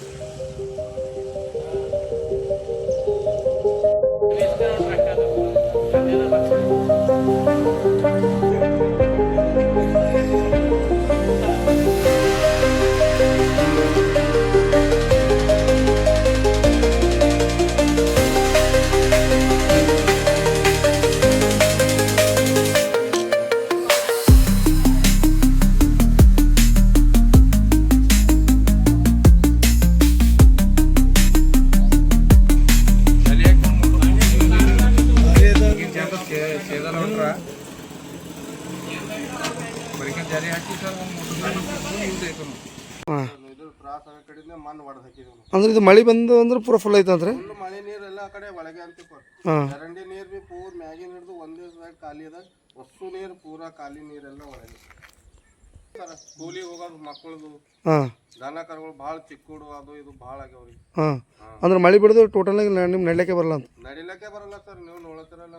you ಇದು ಆ ಕಡೆಯಿಂದ ಮಣ್ಣು ಹೊಡೆದು ಹಾಕಿದ್ವಿ ಅಂದ್ರೆ ಇದು ಮಳೆ ಬಂದು ಅಂದ್ರೆ ಪೂರ ಫುಲ್ ಐತಂದ್ರೆ ಫುಲ್ ಮಳೆ ನೀರೆಲ್ಲ ಆ ಕಡೆ ಒಳಗೆ ಅಂತ ಚರಂಡಿ ನೀರು ಬಿ ಪೂರ್ ಮ್ಯಾಗಿನ ಹಿಡಿದು ಒಂದೇ ಖಾಲಿ ಅದ. ಹೊಸ್ಸು ನೀರು ಪೂರಾ ಖಾಲಿ ನೀರೆಲ್ಲ ಒಳಗೆ. ಕೂಲಿ ಹೋಗೋದು ಮಕ್ಕಳದು ಹಾಂ. ದನ ಕರುಗಳು ಭಾಳ ಚಿಕ್ಕುಡು ಅದು ಇದು ಭಾಳ ಆಗ್ಯಾವ್ರಿ. ಹಾಂ. ಅಂದ್ರೆ ಮಳೆ ಬಿಡದು ಟೋಟಲ್ ಆಗಿ ನಿಮ್ಮ ನಡ್ಲಿಕ್ಕೆ ಬರಲ್ಲ ಅಂತ? ನಡಿಲಕ್ಕೆ ಬರಲ್ಲ ಸರ್ ನೀವು ನೋಡತ್ತಿರಲ್ಲ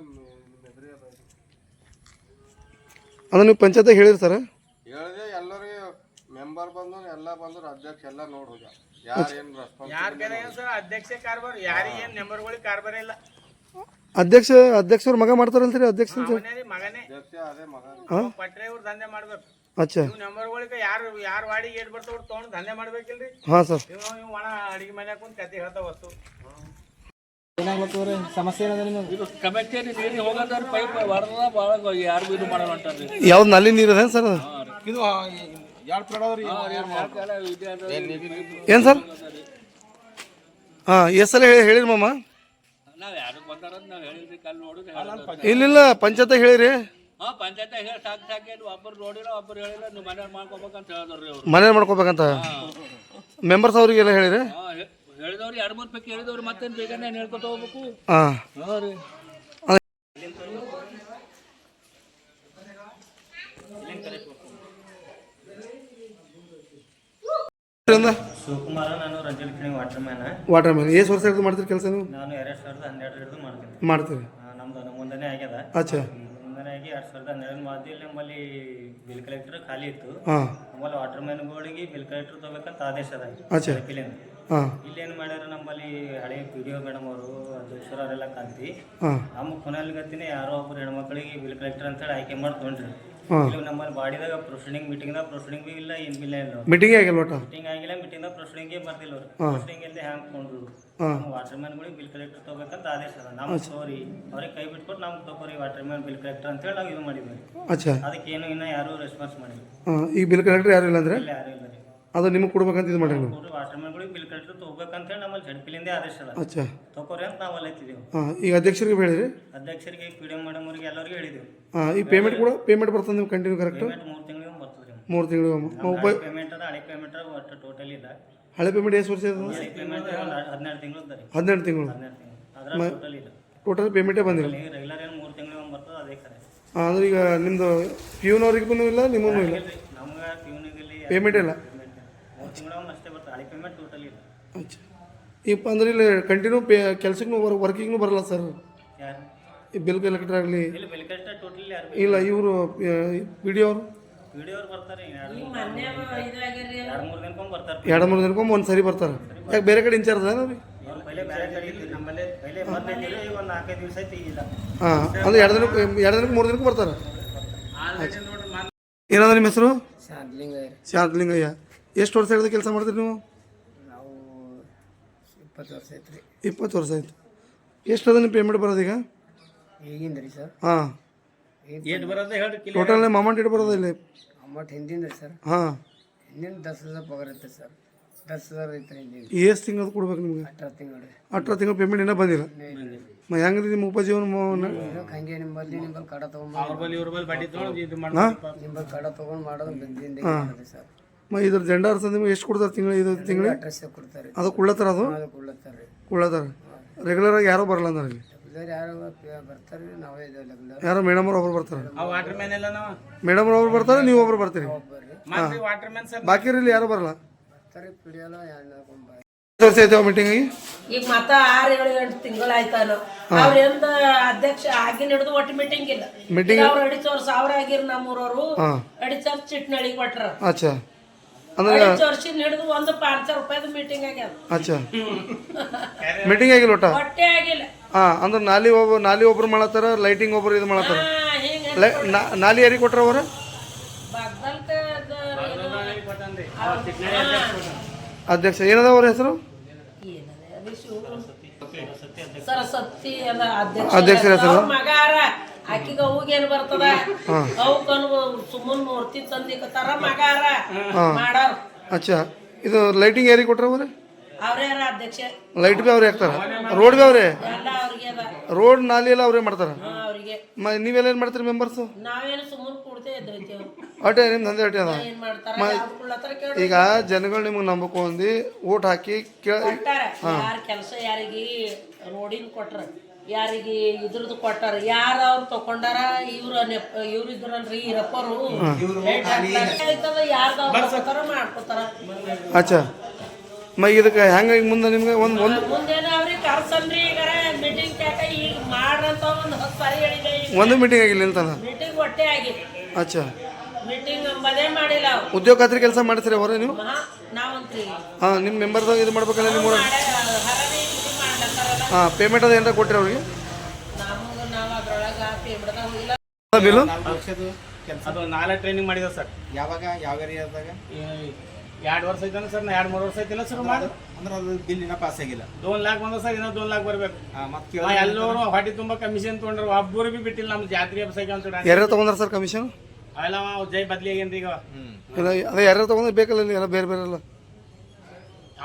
ಅದ ನೀವು ಪಂಚಾಯತ್ ಹೇಳಿರಿ ಸರ್. ಹೇಳಿದೆ ಎಲ್ಲರಿಗೆ ಮೆಂಬರ್ ಬಂದು ಎಲ್ಲ ಬಂದ್ರು ಅಧ್ಯಕ್ಷ ಎಲ್ಲ ನೋಡಿ ಹೋಗ್ಯ ಯಾರು ಏನು ರೆಸ್ಪಾನ್ಸ್ ಯಾರ್ ಬೇರೆ ಸರ್ ಅಧ್ಯಕ್ಷ ಕಾರ್ಬಾರ್ ಯಾರಿಗೆ ಏನ್ ನಂಬರ್ಗಳಿಗೆ ಕಾರ್ಬಾರ ಇಲ್ಲ. ಅಧ್ಯಕ್ಷ ಅಧ್ಯಕ್ಷರ ಮಗ ಮಾಡ್ತಾರಲ್ರಿ ಅಧ್ಯಕ್ಷ ಮಗನೇ ಪಟ್ರೆ ಇವ್ರು ದಂಧೆ ಮಾಡ್ಬೇಕು. ಅಚ್ಚಾ. ಇವ್ ನಂಬರ್ಗಳಿಗೆ ಯಾರು ಯಾರ್ ವಾಡಿಗೆ ಏಟ್ ಬರ್ತಾವ ತೊಗೊಂಡು ದಂಧೆ ಮಾಡ್ಬೇಕಿಲ್ರಿ? ಹಾಂ ಸರ್. ಇವ್ ಒಣ ಅಡಿಗೆ ಮನ್ಯಾಗ ಕುಂತ ಕತೆ ಹೇಳ್ತಾವ ವಸ್ತು ಇದು ಕಮೆಂಟೇರಿ ನೀರಿಗೆ ಹೋಗೋದ್ರ ಪೈಪ್ ಹೊಡೆದ ಭಾಳ ಯಾರಿಗೂ ಇದು ಮಾಡಲ್ಲ ಯಾವ್ದು ನಲ್ಲಿ ನೀರು ಅದೇನು ಸರ್ ಇದು ಎರಡು ಏನು ಸರ್? ಹಾಂ ಎಷ್ಟು ಸಲ ಹೇಳಿ ಹೇಳಿರಿ ಮಾಮ. ನಾವ್ ಯಾರು ಬಂದಾರ ನಾವ್ ಹೇಳಿದ್ರಿ ಕಲ್ ನೋಡಿದ್ರೆ ಇಲ್ಲಿಲ್ಲ ಪಂಚಾಯತ ಹೇಳಿರಿ. ಹಾಂ ಪಂಚಾಯತ್ ಹೇಳಿ ಸಾಕು ಸಾಕೇನು ಒಬ್ಬರು ನೋಡಿಲ್ಲ ಒಬ್ಬರು ಹೇಳಿಲ್ಲ ನೀವು ಮನೆಯವ್ರು ಮಾಡ್ಕೋಬೇಕಂತ ಹೇಳಿದ್ರಿ ಅವ್ರು. ಮನೇಲಿ ಮಾಡ್ಕೋಬೇಕಂತ? ಮೆಂಬರ್ಸ್ ಅವ್ರಿಗೆಲ್ಲ ಹೇಳಿರಿ. ಹೇ- ಹೇಳಿದವ್ರು ಎರಡು ಮೂರು ಪೈಕಿ ಹೇಳಿದವ್ರು ಮತ್ತೇನು ಬೇಗನೆ ಹೇಳ್ಕೊತ ಹೋಗ್ಬೇಕು? ಹಾಂ. ಹಾ ರೀ. ಶಿವಕುಮಾರ ನಾನು Ranjan Kini water man water man ಎಷ್ಟು ವರ್ಷ ಹಿಡಿದು ಮಾಡ್ತೀರಿ ಕೆಲಸ ನೀವು? ನಾನು ಎರಡು ಸಾವಿರದ ಹನ್ನೆರಡು ಹಿಡಿದು ಮಾಡ್ತೀನಿ. ಮಾಡ್ತೀರಿ. ನಮ್ದು ಅನುಮೋದನೆ ಆಗ್ಯದ. ಅಚ್ಚಾ. ಆಗಿ ಎರಡು ಸಾವಿರದ ಹನ್ನೆರಡು ಮಾಡ್ದಿ ಇಲ್ಲಿ ನಮ್ಮಲ್ಲಿ ಬಿಲ್ ಕಲೆಕ್ಟರ್ ಖಾಲಿ ಇತ್ತು. ಹಾಂ. ಆಮೇಲೆ ವಾಟರ್ ಮ್ಯಾನ್ಗಳಿಗೆ ಬಿಲ್ ಕಲೆಕ್ಟರ್ ತಗೋಬೇಕಂತ ಆದೇಶ ಅದ ಹಾಂ. ಇಲ್ಲಿ ಏನು ಮಾಡ್ಯಾರ ನಮ್ಮಲ್ಲಿ ಹಳೆ ಪಿ ಡಿ ಒ ಮೇಡಮ್ ಅವರು ಅಧ್ಯಕ್ಷರು ಅವರೆಲ್ಲ ಕಾಂತಿ ಹಾಂ. ನಮ್ಮ ಕೊನೆಯಲ್ಲಿ ಗತಿನೇ ಯಾರೋ ಒಬ್ರು ಹೆಣ್ಮಕ್ಳಿಗೆ ಬಿಲ್ ಕಲೆಕ್ಟರ್ ಅಂತೇಳಿ ಆಯ್ಕೆ ಮಾಡಿ ತೊಗೊಂಡ್ರಿ ಹಾಂ ಇಲ್ಲಿ ನಮ್ಮಲ್ಲಿ ಬಾಡಿದಾಗ ಪ್ರೊಸೀಡಿಂಗ್ ಮೀಟಿಂಗ್ದಾಗ ಪ್ರೊಸೀಡಿಂಗ್ ಬಿ ಇಲ್ಲ ಏನು ಬಿಲ್ಲ ಇಲ್ಲ ಮೀಟಿಂಗೇ ಆಗಿಲ್ಲ ಒಟ್ಟು? ಮೀಟಿಂಗ್ ಆಗಿಲ್ಲ ಮೀಟಿಂಗ್ದಾಗ ಪ್ರೊಸೀಡಿಂಗೇ ಬರ್ದಿಲ್ಲ ಅವ್ರು. ಪ್ರೊಸೀಡಿಂಗ್ ಇಲ್ಲದೆ ಹ್ಯಾಂಗ್ ಕೊಂಡ್ರು ಹಾಂ. ನಮ್ಮ ವಾಟರ್ ಮ್ಯಾನ್ಗಳಿಗೆ ಬಿಲ್ ಕಲೆಕ್ಟರ್ ತಗೋಬೇಕಂತ ಆದೇಶ ಅದ. ನಮ್ಗೆ ಸೋರಿ ಅವ್ರಿಗೆ ಕೈ ಬಿಟ್ಕೊಟ್ಟು ನಮ್ಗೆ ತಗೋರಿ ವಾಟರ್ ಮ್ಯಾನ್ ಬಿಲ್ ಕಲೆಕ್ಟರ್ ಅಂತೇಳಿ ನಾವು ಇದು ಮಾಡಿದ್ವಿ. ಅದಕ್ಕೆ ಏನು ಇನ್ನೂ ಯಾರೂ ರೆಸ್ಪಾನ್ಸ್ ಮಾಡಿಲ್ಲ. ಈಗ ಬಿಲ್ ಕಲೆಕ್ಟರ್ ಯಾರು ಇಲ್ಲ ಅಂದ್ರೆ? ಇಲ್ಲ ಯಾರೂ ಇಲ್ಲ ಅದು ನಿಮಗೆ ಕೊಡ್ಬೇಕಂತ ಇದು ಮಾಡಿ ನೀವು? ನೋಡ್ರಿ ವಾಟರ್ ಮ್ಯಾನ್ಗಳಿಗೆ ಬಿಲ್ ಕಲೆಕ್ಟರ್ ತಗೋಬೇಕಂತೇಳಿ ನಮ್ಮಲ್ಲಿ ಜಡ್ಪಿಲಿಂದ ಆದೇಶ ಅದ. ಅಚ್ಚಾ. ತಗೋರಿ ಅಂತ ನಾವು ಅಲ್ಲೈತಿದ್ದೀವಿ ಹಾಂ ಈಗ ಅಧ್ಯಕ್ಷರಿಗೆ ಹೇಳಿರಿ ಅಧ್ಯಕ್ಷರಿಗೆ ಪಿ ಡಿ ಎಂ ಮೇಡಮ್ ಅವರಿಗೆ ಎಲ್ಲರಿಗೂ ಹೇಳಿದ್ದೀವಿ ಹಾಂ ಈ ಪೇಮೆಂಟ್ ಕೂಡ ಪೇಮೆಂಟ್ ಬರ್ತದೆ ನೀವು ಕಂಟಿನ್ಯೂ ಕರೆಕ್ಟ್ ಪೇಮೆಂಟ್ ಮೂರು ತಿಂಗಳಿಗೆ ಬರ್ತದೆ ಮೂರು ತಿಂಗಳು ಹಳೆ ಪೇಮೆಂಟ್ ಅದ ಹಳೆ ಪೇಮೆಂಟ್ ಒಟ್ಟು ಟೋಟಲ್ ಇಲ್ಲ ಹಳೆ ಪೇಮೆಂಟ್ ಎಷ್ಟು ವರ್ಷ ಇದೆ ಹಳೆ ಪೇಮೆಂಟ್ ಹದಿನೆರಡು ತಿಂಗಳು ರೀ. ಹದಿನೆಂಟು ತಿಂಗಳು. ಹದಿನೆರಡು ತಿಂಗಳು. ಅದ್ರ ಟೋಟಲ್ ಇಲ್ಲ ಟೋಟಲ್ ಪೇಮೆಂಟೇ ಬಂದಿಲ್ಲ? ರೆಗ್ಯುಲರ್ ಏನು ಮೂರು ತಿಂಗಳಿಗೆ ಒಂದು ಬರ್ತದೆ ಅದೇ ಕರೆ. ಹಾಂ ಅಂದ್ರೆ ಈಗ ನಿಮ್ಮದು ಪ್ಯೂನವ್ರಿಗೂ ಇಲ್ಲ ನಿಮಗೂ ಇಲ್ಲ? ನಮ್ಗೆ ಪ್ಯೂನಿಗಿಲ್ಲಿ ಪೇಮೆಂಟ್ ಇಲ್ಲ? ಅಷ್ಟೇ ಬರ್ತದೆ ಹಳೆ ಪೇಮೆಂಟ್ ಟೋಟಲ್ ಇಲ್ಲ. ಅಚ್ಚಾ. ಈಗ ಅಂದ್ರೆ ಇಲ್ಲಿ ಕಂಟಿನ್ಯೂ ಪೇ ಕೆಲ್ಸಕ್ಕೂ ವರ್ಕಿಂಗ್ನು ಬರಲ್ಲ ಸರ್ ಯಾರು? ಈ ಬಿಲ್ ಕಲೆಕ್ಟರ್ ಆಗಲಿ ಇಲ್ಲಿ ಬಿಲ್ ಕಷ್ಟ ಟೋಟಲ್ ಯಾರು ಇಲ್ಲ ಇವರು ಪಿ ಡಿ ಅವರು? ಬರ್ತಾರೆ ಎರಡು ಮೂರು ದಿನಕ್ಕೊಮ್ಮೆ ಬರ್ತಾರೆ. ಎರಡು ಮೂರು ದಿನಕ್ಕೊಮ್ಮೆ ಒಂದು ಸರಿ ಬರ್ತಾರೆ. ಯಾಕೆ ಬೇರೆ ಕಡೆ ಇನ್ಚಾರ್ಜ್ ಅದ ರೀ ಪೈಲೆ ಬೇರೆ ಕಡೆ ಇದ್ರು ನಮ್ಮಲ್ಲೇ ಪೈಲೆ ಮೊದಲೇ ಈಗ ಒಂದು ನಾಲ್ಕೈದು ದಿವಸ ಐತಿ ಇಲ್ಲ ಹಾಂ ಅಂದ್ರೆ ಎರಡು ದಿನಕ್ಕೆ ಎರಡು ದಿನಕ್ಕೆ ಮೂರು ದಿನಕ್ಕೆ ಬರ್ತಾರೆ? ಏನಂದ್ರೆ ನಿಮ್ಮ ಹೆಸರು? ಶಾಂತಲಿಂಗಯ್ಯ. ಎಷ್ಟು ವರ್ಷ ಹಿಡಿದು ಕೆಲಸ ಮಾಡ್ತೀರಿ ನೀವು? ನಾವು ಇಪ್ಪತ್ತು ವರ್ಷ ಐತೆ ರೀ. ಇಪ್ಪತ್ತು ವರ್ಷ ಆಯ್ತು. ಎಷ್ಟು ಅದನ್ನ ನಿಮ್ಮ ಪೇಮೆಂಟ್ ಬರೋದು ಈಗ? ಈಗಿಂದ ರೀ ಸರ್. ಹಾಂ. ಏನು ಬರೋದು ಹೇಳಿ ಟೋಟಲ್ ನಿಮ್ಮ ಅಮೌಂಟ್ ಇಟ್ಟು ಬರೋದು ಇಲ್ಲಿ? ಅಮೌಂಟ್ ಹಿಂದಿಂದ ರೀ ಸರ್. ಹಾಂ. ಹಿಂದಿನ ದಸ್ ಹಜಾರ್ ಪಗಾರ ಐತೆ ಸರ್. ದಸ್ ಹಜಾರ್ ಐತೆ ಹಿಂದಿನ. ಎಷ್ಟು ತಿಂಗಳು ಕೊಡ್ಬೇಕು ನಿಮ್ಗೆ? ಅಟ್ರ ತಿಂಗಳು ರೀ. ಅಟ್ರ ತಿಂಗಳು ಪೇಮೆಂಟ್ ಇನ್ನೂ ಬಂದಿಲ್ಲ. ಮ ಹೆಂಗ್ರಿ ನಿಮ್ಮ ಉಪಜೀವನ ಮ- ಇದಕ್ಕೆ ಹಂಗೆ ನಿಮ್ಮಲ್ಲಿ ನಿಮ್ಮಲ್ಲಿ ಕಡ ತೊಗೊಂಡು ಅವ್ರ ಬಲ್ಲಿ ಇವ್ರ ಬಲ್ಲಿ ಬಡ್ಡಿ ತೊಗೊಂಡು ಇದು ಹಾಂ? ಮಾಡ್ತಾರೆ ನಿಮ್ಮಲ್ಲಿ ಕಡ ತೊಗೊಂಡು ಮಾಡೋದು ಬಂದಿಂದ ಮಾಡಿದೆ ಸರ್. ಮ ಇದ್ರ ಜಂಡ ಅರ್ಸ ನಿಮ್ಗೆ ಎಷ್ಟು ಕೊಡ್ತಾರೆ ತಿಂಗಳು ಇದು ತಿಂಗಳು ಅಡ್ರೆಸ್ ಕೊಡ್ತಾರೆ. ಅದು ಕುಳ್ಳತ್ತಾರ ಅದು? ಅದು ಕೊಡ್ಲತ್ತಾರೆ ರೀ. ಕುಳ್ಳತ್ತಾರ ರೆಗ್ಯುಲರ್ ಆಗಿ ಯಾರೋ ಬರಲ್ಲ ಅಂದ್ರೆ ಅಲ್ಲಿ. ಯಾರು ಬರ್ತಾರೆ ನಾವೇ ಯಾರೋ ಮೇಡಮ್ ಅವ್ರು ಒಬ್ರು ಬರ್ತಾರೆ. ಆ ವಾಟರ್ ಮ್ಯಾನ್ ಎಲ್ಲ ನಾವು? ಮೇಡಮ್ ಅವ್ರು ಬರ್ತಾರೆ ನೀವು ಒಬ್ರು ಬರ್ತೀರಿ. ಬರ್ರಿ ಮತ್ತೆ ವಾಟರ್ ಮ್ಯಾನ್ ಸರ್ ಬಾಕಿ ಇಲ್ಲಿ ಯಾರು ಬರಲ್ಲ? ಬರ್ತಾರೆ ವರ್ಷ ಐತೆ ಮೀಟಿಂಗ್ ಆಗಿ ಈಗ ಮತ್ತ ಆರು ಏಳು ಎಂಟು ತಿಂಗಳಾಯ್ತಾನು ಅವ್ರ ಎಂದ ಅಧ್ಯಕ್ಷ ಆಗಿನ ಹಿಡಿದು ಒಟ್ಟು ಮೀಟಿಂಗ್ ಇಲ್ಲ. Meeting- ಅವ್ರ ಅಡಿಚೋರ್ ಸಾವಿರ ಆಗಿರ್ ನಮ್ಮೂರವರು. ಹಾಂ. ಅಡಿಚೋರ್ ಚಿಟ್ನಳ್ಳಿ ಕೊಟ್ರ. ಅಚ್ಚಾ. ಅಂದ್ರೆ ವರ್ಷದಿಂದ ಹಿಡಿದು ಒಂದು ಪಾಂಚ ಸಾವಿರ ರೂಪಾಯಿದು ಮೀಟಿಂಗ್ ಆಗ್ಯಾದ. ಅಚ್ಚಾ. ಮೀಟಿಂಗ್ ಆಗಿಲ್ಲ ಒಟ್ಟ ಹೊಟ್ಟೆ ಆಗಿಲ್ಲ. ಹಾಂ ಅಂದ್ರೆ ನಾಲಿ ಒಬ್ಬ ನಾಲಿ ಒಬ್ರು ಮಾಡತ್ತಾರ ಲೈಟಿಂಗ್ ಒಬ್ರು ಇದು ಮಾಡತ್ತಾರ? ಹಾ ಹಿಂಗ ಲೈ ನಾ- ನಾಲಿ ಯಾರಿಗೆ ಕೊಟ್ರ ಅವ್ರ? ಬಾಗ್ದಲ್ಕ ಅಧ್ಯಕ್ಷ ಏನದ ಅವ್ರ ಹೆಸರು? ಸರಸ್ವತಿ ಅದ ಅಧ್ಯಕ್ಷರ ಅಧ್ಯಕ್ಷ ಹೆಸರು? ಅವ್ರ ಅರ ಅವಾಗ ಏನು ಬರ್ತದ? ಅವಕ್ಕನು ಸುಮ್ಮನ್ ಮೂರ್ತಿ ತಂದಿಕತ್ತಾರ ಮಗಾರ ಮಾಡಾರ. ಅಚ್ಚಾ. ಇದು ಲೈಟಿಂಗ್ ಯಾರಿಗೆ ಕೊಟ್ರ ಅವ್ರೆ? ಲೈಟ್ ಬಿ ಅವ್ರೇ ಹಾಕ್ತಾರ? ರೋಡ್ ಬಿ ಅವ್ರೆ? ರೋಡ್ ನಾಲಿ ಎಲ್ಲ ಅವ್ರೇ ಮಾಡ್ತಾರ? ನೀವೆಲ್ಲ ಏನು ಮಾಡ್ತೀರಿ ಮೆಂಬರ್ಸ್ ಅಟೆ ನಿಮ್ಮ ದಂಧೆ ಅಟೆ ಅದ? ಈಗ ಜನಗಳು ನಿಮ್ಗೆ ನಂಬಕೊಂಡಿ ಓಟ್ ಹಾಕಿ ಕೇಳ ಹಾಂ. ಕೆಲಸ ಯಾರಿಗೆ ರೋಡಿನ ಕೊಟ್ರ. ಯಾರಿಗೆ ಇದ್ರದ್ದು ಕೊಟ್ಟಾರ ಯಾರ ಅವ್ರು ತಕೊಂಡಾರ ಇವ್ರ ಇವ್ರ ಇದ್ರಲ್ರಿ ಈ ರಪ್ಪರು ಯಾರ ಮಾಡ್ಕೊತಾರ. ಅಚ್ಚಾ. ಮ ಇದಕ್ಕೆ ಹೆಂಗ ಈಗ ಮುಂದೆ ನಿಮ್ಗೆ ಒಂದು ಒಂದು ಮುಂದೇನ ಅವ್ರಿಗೆ ಕರ್ಸನ್ರಿ ಈಗ ಮೀಟಿಂಗ್ ಕ್ಯಾಕ ಈಗ ಮಾಡ್ರಂತ ಒಂದು ಹತ್ತು ಸಾರಿ ಹೇಳಿದೆ ಒಂದು ಮೀಟಿಂಗ್ ಆಗಿಲ್ಲ ಅಂತ ಮೀಟಿಂಗ್ ಒಟ್ಟೆ ಆಗಿ. ಅಚ್ಚಾ. ಮೀಟಿಂಗ್ ಅಂಬದೇ ಮಾಡಿಲ್ಲ ಉದ್ಯೋಗ ಖಾತ್ರಿ ಕೆಲಸ ಮಾಡ್ತೀರಿ ಅವರೇ ನೀವು? ನಾವಂತ್ರಿ. ಹಾಂ ನಿಮ್ಮ ಮೆಂಬರ್ದಾಗ ಇದು ಮಾಡ್ಬೇಕಲ್ಲ ನಿಮ್ಮ ಹಾಂ ಪೇಮೆಂಟ್ ಅದು ಏನಾರ ಕೊಟ್ಟಿರಿ ಅವ್ರಿಗೆ? ನಮಗ ನಾವ್ ಅದ್ರೊಳಗ ಪೇಮೆಂಟ್ದಾಗ ಹೋಗಿಲ್ಲ ಬಿಲ್ಲು ಅದು ನಾಲ್ಕು ಟ್ರೈನಿಂಗ್ ಮಾಡಿದ ಸರ್. ಯಾವಾಗ ಯಾವ ಏರಿಯಾದಾಗ ಎರಡು ವರ್ಷ ಐತನ ಸರ್ ನಾ ಎರಡು ಮೂರು ವರ್ಷ ಐತಿಲ್ಲ ಸರ್ ಮಾಡಿ. ಅಂದ್ರೆ ಅದು ಬಿಲ್ ಇನ್ನ ಪಾಸ್ ಆಗಿಲ್ಲ. ದೋನ್ ಲಾಕ್ ಬಂದ ಸರ್ ಇನ್ನೂ ದೋನ್ ಲಾಕ್ ಬರ್ಬೇಕು. ಮತ್ತೆ ಎಲ್ಲರೂ ಹೊಟ್ಟೆ ತುಂಬ ಕಮಿಷನ್ ತೊಗೊಂಡ್ರು ಒಬ್ಬರು ಬಿ ಬಿಟ್ಟಿಲ್ಲ ನಮ್ಮ ಜಾತ್ರೆ ಹಬ್ಬಸಕ್ಕೆ ಅಂತ ಯಾರ್ಯಾರು ತೊಗೊಂಡ್ರ ಸರ್ ಕಮಿಷನ್ ಅವೆಲ್ಲ ಅವ ಜೈ ಬದ್ಲಿ ಈಗ. ಅದೇ ಯಾರ್ಯಾರು ತೊಗೊಂಡ್ರೆ ಬೇಕಲ್ಲ ನೀವು ಎಲ್ಲ ಬೇರೆ ಬೇರೆ ಎಲ್ಲ?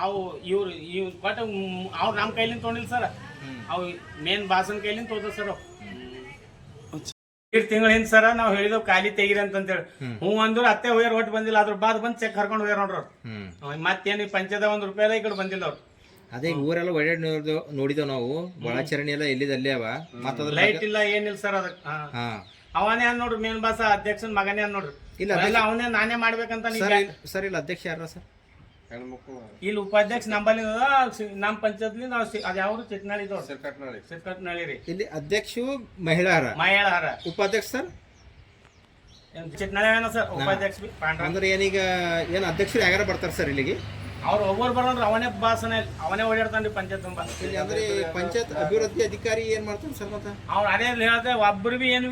ಅವು ಇವ್ರು ಇವ್ ಬಟ್ ಅವ್ರು ನಮ್ಮ ಕೈಲಿಂದ ತೊಗೊಂಡಿಲ್ಲ ಸರ್ ಅವು ಮೇನ್ ಬಾಸನ್ ಕೈಲಿಂದ ತೋದ ಸರ್ ಎರಡು ತಿಂಗಳ ಹಿಂದ್ ಸರ ನಾವು ಹೇಳಿದೆವು ಖಾಲಿ ತೆಗೀರಿ ಅಂತೇಳಿ ಹ್ಞೂ ಅಂದ್ರು ಅತ್ತೆ ಹೋಯರ್ ಒಟ್ಟು ಬಂದಿಲ್ಲ ಅದ್ರ ಬಾದ್ ಬಂದು ಚೆಕ್ ಕರ್ಕೊಂಡು ಹೋಗ್ಯಾರ ನೋಡ್ರಿ ಅವ್ರು. ಮತ್ತೇನು ಪಂಚದ ಒಂದು ರೂಪಾಯಿ ಈ ಕಡೆ ಬಂದಿಲ್ಲ ಅವ್ರು. ಅದೇ ಊರೆಲ್ಲ ಒಳ್ಳೆ ನೋಡಿದೆವು ನಾವು. ಒಳಾಚರಣೆ ಎಲ್ಲ ಎಲ್ಲಿದೆ ಅಲ್ಲೇ ಅವ. ಮತ್ತ ಲೈಟ್ ಇಲ್ಲ ಏನಿಲ್ಲ ಸರ್ ಅದಕ್ಕೆ ಹಾ. ಅವನೇ ಅನ್ ನೋಡ್ರಿ ಮೇನ್ ಬಾಸ ಅಧ್ಯಕ್ಷನ್ ಮಗನೇ ಅನ್ ನೋಡ್ರಿ. ಇಲ್ಲ, ಇಲ್ಲ ಅವನೇ ನಾನೇ ಮಾಡ್ಬೇಕಂತ ಸರ್ ಇಲ್ಲ- ಅಧ್ಯಕ್ಷ ಯಾರ ಸರ್ ಇಲ್ಲಿ ಉಪಾಧ್ಯಕ್ಷ ನಂಬಲ್ಲಿ ನಮ್ಮ ಪಂಚಾಯತ್ಲಿ ನಾವು ಅದ ಯಾವ್ದು ಚಿಕ್ಕನಾಳಿ ರೀ. ಇಲ್ಲಿ ಅಧ್ಯಕ್ಷ ಮಹಿಳಾರ. ಮಹಿಳಾರ. ಉಪಾಧ್ಯಕ್ಷ ಸರ್? ಚಿಕ್ಕನಾಳಿ ಏನೋ ಸರ್? ಉಪಾಧ್ಯಕ್ಷ ಬಿ ಪಾಂಡ್ರ. ಅಂದ್ರೆ ಏನೀಗ ಏನ್ ಅಧ್ಯಕ್ಷರು ಯಾರು ಬರ್ತಾರೆ ಸರ್ ಇಲ್ಲಿಗೆ? ಅವ್ರು ಒಬ್ಬರು ಬರೋಂದ್ರೆ ಅವನೇ ಬಾಸನೆ ಅವನೇ ಓಡಾಡ್ತಾನ್ರಿ ಪಂಚಾಯತ್ ತುಂಬ ಅಂದ್ರೆ ಪಂಚಾಯತ್ ಅಭಿವೃದ್ಧಿ ಅಧಿಕಾರಿ ಏನ್ ಮಾಡ್ತಾನೆ ಸರ್ ಮತ್ತೆ? ಅವ್ರು ಅದೇ ಹೇಳ್ದೆ ಒಬ್ರು ಬಿ ಏನು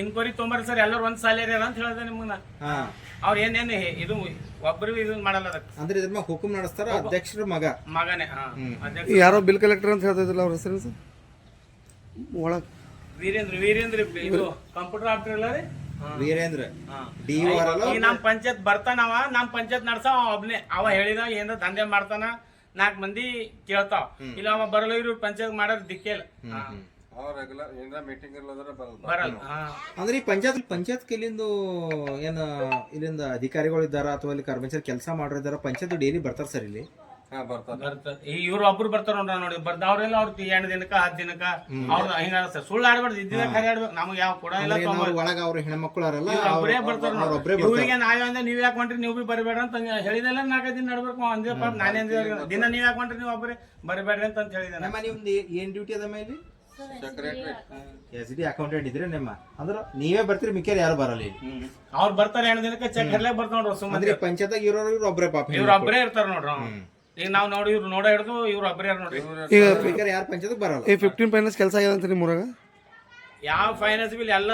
ಇನ್ಕ್ವೈರಿ ತೊಂಬರಿ ಸರ್ ಎಲ್ಲರೂ ಒಂದ್ ಸಾಲ ಇರ ಅಂತ ಹೇಳ್ದೆ ನಿಮ್ಗೆ ಹಾ. ಅವ್ರು ಏನೇನು ಇದು ಒಬ್ರು ಇದು ಮಾಡಲ್ಲ ಅದಕ್ಕೆ. ಅಂದ್ರೆ ಇದ್ರ ಮ್ಯಾಗ ಹುಕುಮ್ ನಡೆಸ್ತಾರ ಅಧ್ಯಕ್ಷರ ಮಗ. ಮಗನೇ ಹಾ. ಅಧ್ಯಕ್ಷ ಯಾರೋ ಬಿಲ್ ಕಲೆಕ್ಟರ್ ಅಂತ ಹೇಳ್ತಿದ್ದಿಲ್ಲ ಅವ್ರ ಹೆಸರು? ಸರ್ ಒಳಗೆ ವೀರೇಂದ್ರ ವೀರೇಂದ್ರ ಇದು ಕಂಪ್ಯೂಟರ್ ಆಪ್ಟರ್ ಇಲ್ಲ ರೀ? ವೀರೇಂದ್ರ. ಹಾ. ಡಿ ಈಗ ನಮ್ ಪಂಚಾಯತ್ ಬರ್ತಾನವ ನಮ್ ಪಂಚಾಯತ್ ನಡ್ಸವ ಅವ ಒಬ್ನೇ ಅವ ಹೇಳಿದ ಏನ್ರ ದಂಧೆ ಮಾಡ್ತಾನ ನಾಲ್ಕ್ ಮಂದಿ ಕೇಳ್ತಾವ ಇಲ್ಲ ಅವ ಬರಲ್ಲ ಇವ್ರು ಪಂಚಾಯತ್ ಮಾಡೋದ್ ದಿಕ್ಕೇಲ್ ಬರಲ್ಲ. ಹಾ. ಅಂದ್ರೆ ಈ ಪಂಚಾಯತ್ ಪಂಚಾಯತ್ ಇಲ್ಲಿಂದು ಏನ ಇಲ್ಲಿಂದ ಅಧಿಕಾರಿಗಳು ಇದ್ದಾರ ಅಥವಾ ಇಲ್ಲಿ ಕರ್ಮಚಾರಿ ಕೆಲಸ ಇದ್ದಾರ? ಪಂಚಾಯತ್ ಡೈಲಿ ಬರ್ತಾರ ಸರ್ ಇಲ್ಲಿ. ಬರ್ತದ ಈ ಇವ್ರು ಒಬ್ರು ಬರ್ತಾರ ನೋಡ್ರ ನೋಡಿ ಬರ್ದ ಅವ್ರೆಲ್ಲ ಅವ್ರ ಎಂಟು ದಿನಕ್ಕ ಹತ್ತು ದಿನಕ್ಕ ಅವ್ರ ಹಿಂಗ ಸರ್. ಸುಳ್ಳು ಆಡ್ಬಾರ್ದು. ಇದ್ದಿದ್ದ ಖರೆ ಆಡ್ಬೇಕು. ನಮಗೆ ಯಾವ ಕೂಡ ಇಲ್ಲ ಒಳಗ ಅವ್ರ ಹೆಣ್ಮಕ್ಳು ಅರಲ್ಲ ಒಬ್ಬರೇ ಬರ್ತಾರ ಅವ್ರ ಒಬ್ಬರೇ ಬರ್ತಾರೆ. ಇವ್ರಿಗೆ ನಾವೇ ಅಂದ್ರೆ ನೀವ್ ಯಾಕೆ ಹೊಂಟ್ರಿ? ನೀವು ಬಿ ಬರಬೇಡ ಅಂತ ಹೇಳಿದೆಲ್ಲ ನಾಲ್ಕೈದು ದಿನ ನಡ್ಬೇಕು. ಅಂದೇ ಪಾಪ ನಾನೇ. ದಿನ ನೀವ್ ಯಾಕೆ ಹೊಂಟ್ರಿ? ನೀವು ಒಬ್ಬರೇ ಬರಬೇಡ್ರಿ ಅಂತ ಅಂತ ಹೇಳಿದೆ ನಮ್ಮ ನಿಮ್ದು ಏನ್ ಡ್ಯೂಟಿ ಅದ ಮೇಲೆ ಸೆಕ್ರೆಟ್ರಿ ಎಸ್ ಡಿ ಅಕೌಂಟೆಂಟ್ ಇದ್ರೆ ನಿಮ್ಮ? ಅಂದ್ರೆ ನೀವೇ ಬರ್ತೀರಿ ಮಿಕ್ಕೇರ್ ಯಾರು ಬರಲಿ ಅವ್ರು ಬರ್ತಾರೆ ಎಂಟು ದಿನಕ್ಕೆ ಚೆಕ್ ಬರ್ತಾರ ನೋಡ್ರಿ ಸುಮ್ಮನೆ ಪಂಚಾಯತ್ ಇರೋರು ಇವ್ರು ಒಬ್ಬರೇ ಪಾಪ ಇವ್ರು ಒಬ್ರೇ ಇರ್ತಾರ ನೋಡ್ರಿ. ಈಗ ನಾವ್ ನೋಡಿ ಇವ್ರು ನೋಡ ಹಿಡಿದು ಇವ್ರು ಒಬ್ಬರೇ ನೋಡ್ರಿ? ಈಗ ಯಾರು ಪಂಚಾಯತ್ ಬರಲ್ಲ. ಈ ಫಿಫ್ಟೀನ್ ಫೈನಾನ್ಸ್ ಕೆಲಸ ಆಗ್ಯದ ಅಂತ ನಿಮ್ಮ ಊರಾಗ? ಯಾವ ಫೈನಾನ್ಸ್ ಬಿಲ್ ಎಲ್ಲ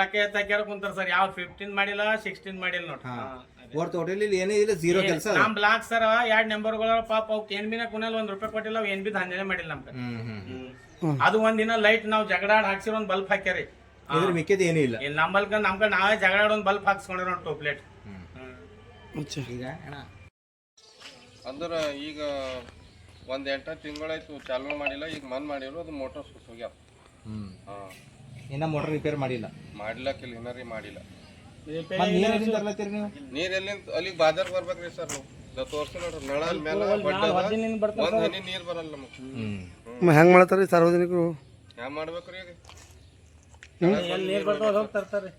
ರೊಕ್ಕ ಎತ್ತಾಕ್ಯಾರ ಕುಂತಾರ ಸರ್. ಯಾವ ಫಿಫ್ಟೀನ್ ಮಾಡಿಲ್ಲ ಸಿಕ್ಸ್ಟೀನ್ ಮಾಡಿಲ್ಲ ನೋಡ್ರಿ. ಹಾ. ಹೊರತು ಹೋಟೆಲ್ ಇಲ್ಲಿ ಏನೇ ಇಲ್ಲ ಜೀರೋ ಕೆಲಸ ನಮ್ ಬ್ಲಾಕ್ ಸರ್ ಎರಡ್ ನಂಬರ್ಗಳ ಪಾಪ ಅವ್ ಏನ್ ಬಿನ ಕುನಲ್ ಒಂದ್ ರೂಪಾಯಿ ಕೊಟ್ಟಿಲ್ಲ ಅವ್ ಏನ್ ಬಿ ದಂಧೆನೆ ಮಾಡಿಲ್ಲ ನಮ್ಗೆ. ಅದು ಒಂದಿನ ದಿನ ಲೈಟ್ ನಾವು ಜಗಡಾಡ್ ಹಾಕ್ಸಿರೋ ಒಂದ್ ಬಲ್ಬ್ ಹಾಕ್ಯಾರಿ ಇದ್ರ ಮಿಕ್ಕಿದ ಏನೂ ಇಲ್ಲ. ಇಲ್ಲಿ ನಮ್ಮಲ್ಕ ನಮ್ಗ ನಾವೇ ಜಗಡಾಡ್ ಒಂದ್ ಬಲ್ಬ್ ಹಾಕ್ಸ್ಕೊಂಡಿರೋ ಟೋಪ್ಲೇಟ್. ಈಗ ಅಣ್ಣ ಅಂದ್ರೆ ಈಗ ಒಂದ್ ಎಂಟ ತಿಂಗಳಾಯ್ತು ಚಾಲೂ ಮಾಡಿಲ್ಲ ಈಗ ಮನ್ ಮಾಡಿದ್ರು ಅದು ಮೋಟರ್ ಸುಸ್ ಹೋಗ್ಯಾವ. ಹ್ಮ್. ಹಾಂ. ಇನ್ನ ಮೋಟರ್ ರಿಪೇರ್ ಮಾಡಿಲ್ಲ. ಮಾಡ್ಲಕ್ಕಿಲ್ಲ ಇನ್ನರಿ ಮಾಡಿಲ್ಲ. ನೀರ್ ಎಲ್ಲಿಂದ ಅಲ್ಲಿಗೆ ಬಾದರ್ ಬರ್ಬೇಕ್ರಿ ಸರ್ ನಾವು. ತೋರ್ಸಿ ನೋಡ್ರಿ ನಳಲ್ ಮೇಲೆ ಬಡ್ಡ ಒಂದ್ ಹನಿ ನೀರ್ ಬರಲ್ಲ ನಮಗೆ. ಹೆಂಗ್ ಹೆಂಗೆ ಮಾಡ್ತಾರೆ ಸಾರ್ವಜನಿಕರು? ಹೆಂಗ್ ಮಾಡ್ಬೇಕ್ರಿ ಈಗ? ನೀರ್ ಬರ್ತಾವ ಹೋಗಿ ತರ್ತಾರೆ